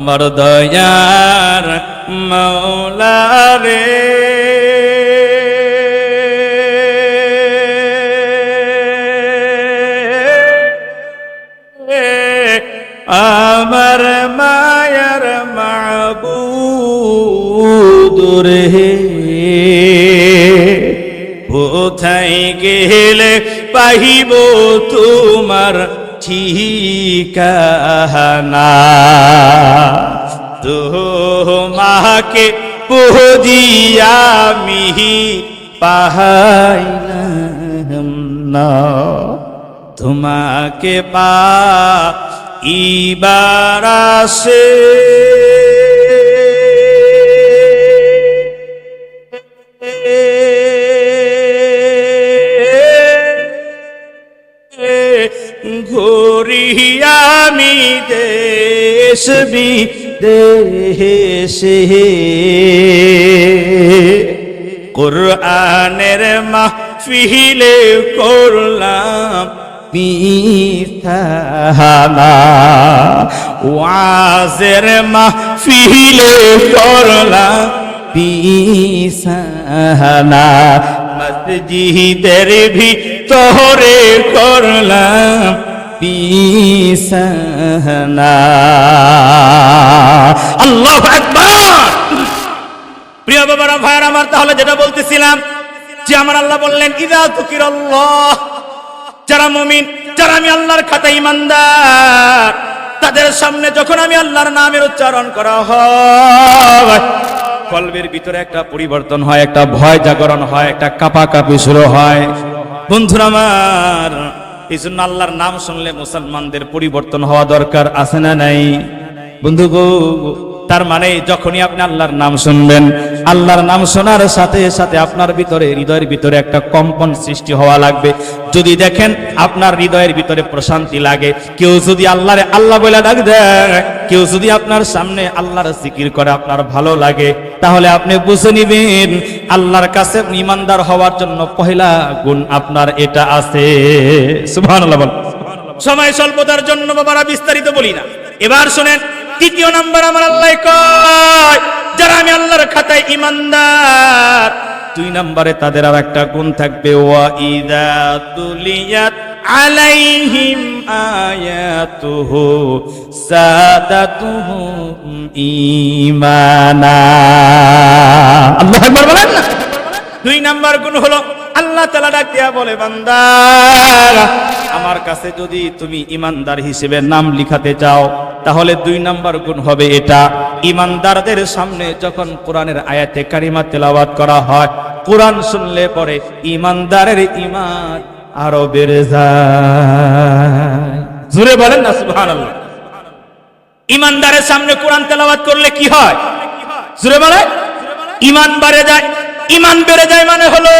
আমার দয়ার মৌলা রে আমার মায়ার মাবুদ রে। কোথায় গেলে পাহিব তোমার ঠিকানা তোমাকে পুজিয়ামি পাহাইলাম না। তোমাকে পা ইবার আসে আমি দেশ বিদেশে কোরআনের মাহফিলে করলাম পিথানা ওয়াজের মাহফিলে করলাম পিসানা মসজিদের ভিতরে করলাম পিসানা আল্লাহ প্রিয় বাবারা, ভাইয়ার আমার, তাহলে যেটা বলতেছিলাম যে আমার আল্লাহ বললেন, ইদা তুকির যারা মুমিন, যারা আমি আল্লাহর খাতা ইমানদার তাদের সামনে যখন আমি আল্লাহর নামের উচ্চারণ করা হয়, কলবের ভিতরে একটা পরিবর্তন হয়, একটা ভয় জাগরণ হয়, একটা কাপা কাপি শুরু হয়। বন্ধুরা আমার এই জন্য আল্লাহর নাম শুনলে মুসলমানদের পরিবর্তন হওয়া দরকার আছে না নাই? বন্ধু গো তার মানে যখনই আপনি আল্লাহর নাম শুনবেন, আল্লাহর নাম শোনার সাথে সাথে আপনার ভিতরে, হৃদয়ের ভিতরে একটা কম্পন সৃষ্টি হওয়া লাগবে। যদি দেখেন আপনার হৃদয়ের ভিতরে প্রশান্তি লাগে, কেউ যদি আল্লাহরে আল্লাহ বলে ডাক দেয়, কেউ যদি আপনার সামনে আল্লাহর জিকির করে আপনার ভালো লাগে, তাহলে আপনি বুঝে নিবেন, আল্লাহর কাছে ইমানদার হওয়ার জন্য পহেলা গুণ আপনার এটা আছে। সুবহানাল্লাহ বল। সময় স্বল্পতার জন্য বাবারা বিস্তারিত বলি না। এবার শুনেন তৃতীয় নাম্বার আমার আল্লাহ কয় যারা আমি আল্লাহর খাতায় ইমানদার দুই নম্বরে তাদের আর একটা গুণ থাকবে ওয়া ইদা তুলিয়াত আলাইহিম আয়াতুহু সাদাতুহুম ঈমানা। আল্লাহু আকবার বলেন না। দুই নাম্বার গুণ হলো আল্লাহ তালা ডাক দিয়া বলে বান্দা আমার কাছে যদি তুমি ইমানদার হিসেবে নাম লিখাতে চাও তাহলে দুই নাম্বার গুণ হবে এটা। ইমানদারদের সামনে যখন কোরআনের আয়াতে কারিমা তেলাওয়াত করা হয়, কোরআন শুনলে পরে ইমানদারের ইমান আরও বেড়ে যায়। জুড়ে বলেন না, সুবহানাল্লাহ। ইমানদারের সামনে কোরআন তেলাওয়াত করলে কি হয়? জুড়ে বলে ইমান বেড়ে যায়। ইমান বেড়ে যায় মানে হলো